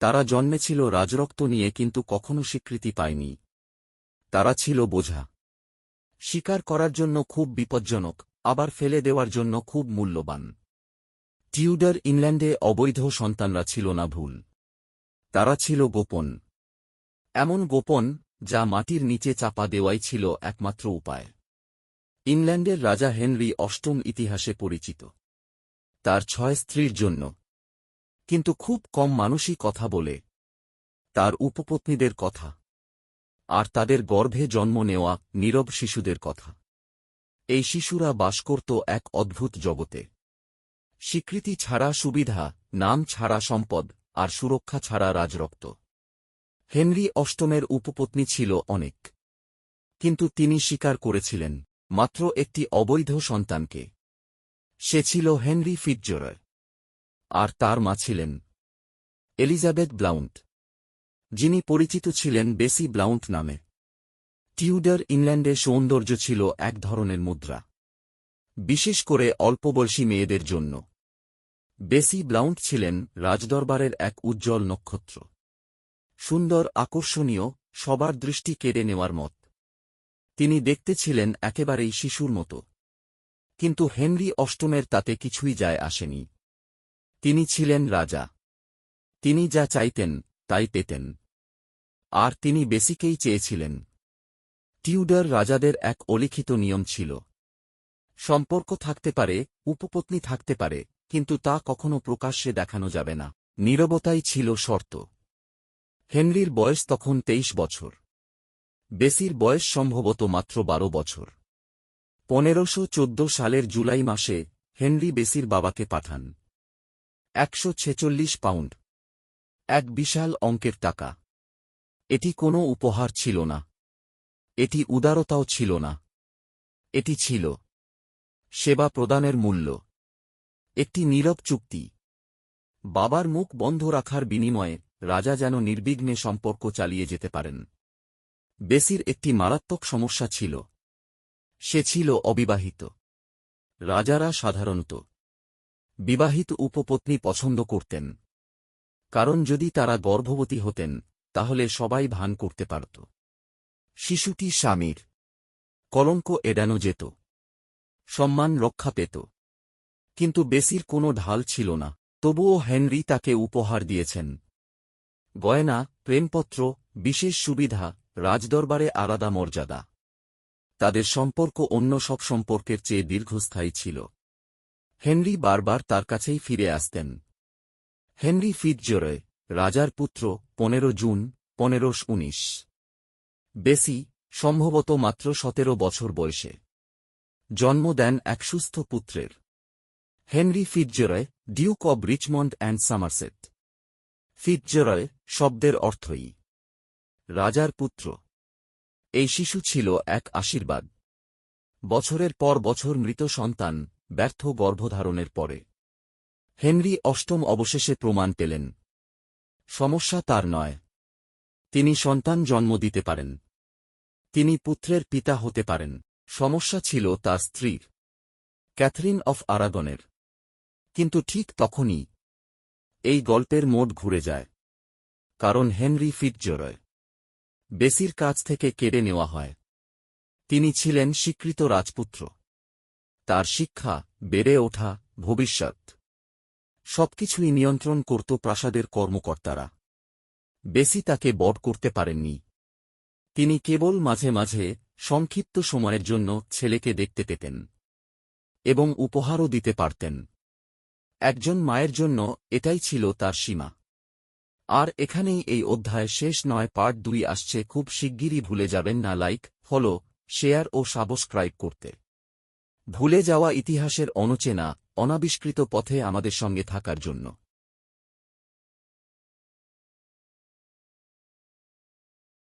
তারা জন্মেছিল রাজরক্ত নিয়ে কিন্তু কখনো স্বীকৃতি পায়নি। তারা ছিল বোঝা। স্বীকার করার জন্য খুব বিপজ্জনক, আবার ফেলে দেওয়ার জন্য খুব মূল্যবান। টিউডার ইংল্যান্ডে অবৈধ সন্তানরা ছিল না ভুল। তারা ছিল গোপন। এমন গোপন, যা মাটির নিচে চাপা দেওয়াই ছিল একমাত্র উপায়। ইংল্যান্ডের রাজা হেনরি অষ্টম ইতিহাসে পরিচিত। তার ছয় স্ত্রীর জন্য কিন্তু খুব কম মানুষই কথা বলে। তার উপপত্নীদের কথা। আর তাদের গর্ভে জন্ম নেওয়া নীরব শিশুদের কথা। এই শিশুরা বাস করত এক অদ্ভুত জগতে। স্বীকৃতি ছাড়া সুবিধা, নাম ছাড়া সম্পদ, আর সুরক্ষা ছাড়া রাজরক্ত। হেনরি অষ্টমের উপপত্নী ছিল অনেক। কিন্তু তিনি স্বীকার করেছিলেন, মাত্র একটি অবৈধ সন্তানকে। সে ছিল হেনরি ফিটজরয়। আর তার মা ছিলেন। Elizabeth Blount. যিনি পরিচিত ছিলেন বেসি ব্লাউন্ট নামে। টিউডার ইংল্যান্ডে সৌন্দর্য ছিল এক ধরনের মুদ্রা। বিশেষ করে অল্পবয়সী মেয়েদের জন্য। বেসি ব্লাউন্ট ছিলেন রাজদরবারের এক উজ্জ্বল নক্ষত্র। সুন্দর, আকর্ষণীয়, সবার দৃষ্টি কেড়ে নেওয়ার মত। তিনি দেখতে ছিলেন একেবারেই শিশুর মতো। কিন্তু হেনরি অষ্টমের তাতে কিছুই যায় আসেনি। তিনি ছিলেন রাজা। তিনি যা চাইতেন, তাই পেতেন। আর তিনি বেসিকেই চেয়েছিলেন। টিউডার রাজাদের এক অলিখিত নিয়ম ছিল। সম্পর্ক থাকতে পারে, উপপত্নী থাকতে পারে, কিন্তু তা কখনো প্রকাশ্যে দেখানো যাবে না। নীরবতাই ছিল শর্ত। হেনরির বয়স তখন তেইশ বছর। বেসির বয়স সম্ভবত মাত্র বারো বছর। পনেরোশো সালের জুলাই মাসে হেনরি বেসির বাবাকে পাঠান। একশো ছেচল্লিশ পাউন্ড। এক বিশাল অঙ্কের টাকা। এটি কোনো উপহার ছিল না। এটি উদারতাও ছিল না। এটি ছিল সেবা প্রদানের মূল্য। একটি নীরব চুক্তি। বাবার মুখ বন্ধ রাখার বিনিময়ে রাজা যেন নির্বিঘ্নে সম্পর্ক চালিয়ে যেতে পারেন। বেসির একটি মারাত্মক সমস্যা ছিল। সে ছিল অবিবাহিত। রাজারা সাধারণত বিবাহিত উপপত্নী পছন্দ করতেন। কারণ যদি তারা গর্ভবতী হতেন, তাহলে সবাই ভান করতে পারত। শিশুটি স্বামীর কলঙ্ক এড়ানো যেত। সম্মান রক্ষা পেত। কিন্তু বেসির কোনো ঢাল ছিল না। তবুও হেনরি তাকে উপহার দিয়েছেন। গয়না, প্রেমপত্র, বিশেষ সুবিধা, রাজদরবারে আলাদা মর্যাদা। তাদের সম্পর্ক অন্য সব সম্পর্কের চেয়ে দীর্ঘস্থায়ী ছিল। হেনরি বারবার তার কাছেই ফিরে আসতেন। হেনরি ফিটজরয় রাজার পুত্র, পনেরো জুন পনেরোশ উনিশ। বেসি সম্ভবত মাত্র সতেরো বছর বয়সে। জন্ম দেন এক সুস্থ পুত্রের। Henry Fitzroy duke of Richmond and Somerset. Fitzroy শব্দের অর্থই। রাজার পুত্র। এই শিশু ছিল এক আশীর্বাদ। বছরের পর বছর মৃত সন্তান ব্যর্থ গর্ভধারণের পরে। হেনরি অষ্টম অবশেষে প্রমাণ পেলেন। সমস্যা তার নয়। তিনি সন্তান জন্ম দিতে পারেন। তিনি পুত্রের পিতা হতে পারেন। সমস্যা ছিল তার স্ত্রীর। ক্যাথরিন অফ আরাগনের। কিন্তু ঠিক তখনই এই গল্পের মোড ঘুরে যায়। কারণ হেনরি ফিটজরয়। বেসির কাছ থেকে কেড়ে নেওয়া হয়। তিনি ছিলেন স্বীকৃত রাজপুত্র। তার শিক্ষা, বেড়ে ওঠা, ভবিষ্যৎ। সবকিছুই নিয়ন্ত্রণ করত প্রাসাদের কর্মকর্তারা। বেসি তাকে বট করতে পারেননি। তিনি কেবল মাঝে মাঝে সংক্ষিপ্ত সময়ের জন্য ছেলেকে দেখতে পেতেন এবং উপহারও দিতে পারতেন। একজন মায়ের জন্য এটাই ছিল তার সীমা। আর এখানেই এই অধ্যায় শেষ নয়, পার্ট দুই আসছে, খুব শিগগিরই ভুলে যাবেন না, লাইক, ফলো, শেয়ার ও সাবস্ক্রাইব করতে। ভুলে যাওয়া ইতিহাসের অনচেনা অনাবিষ্কৃত পথে আমাদের সঙ্গে থাকার জন্য।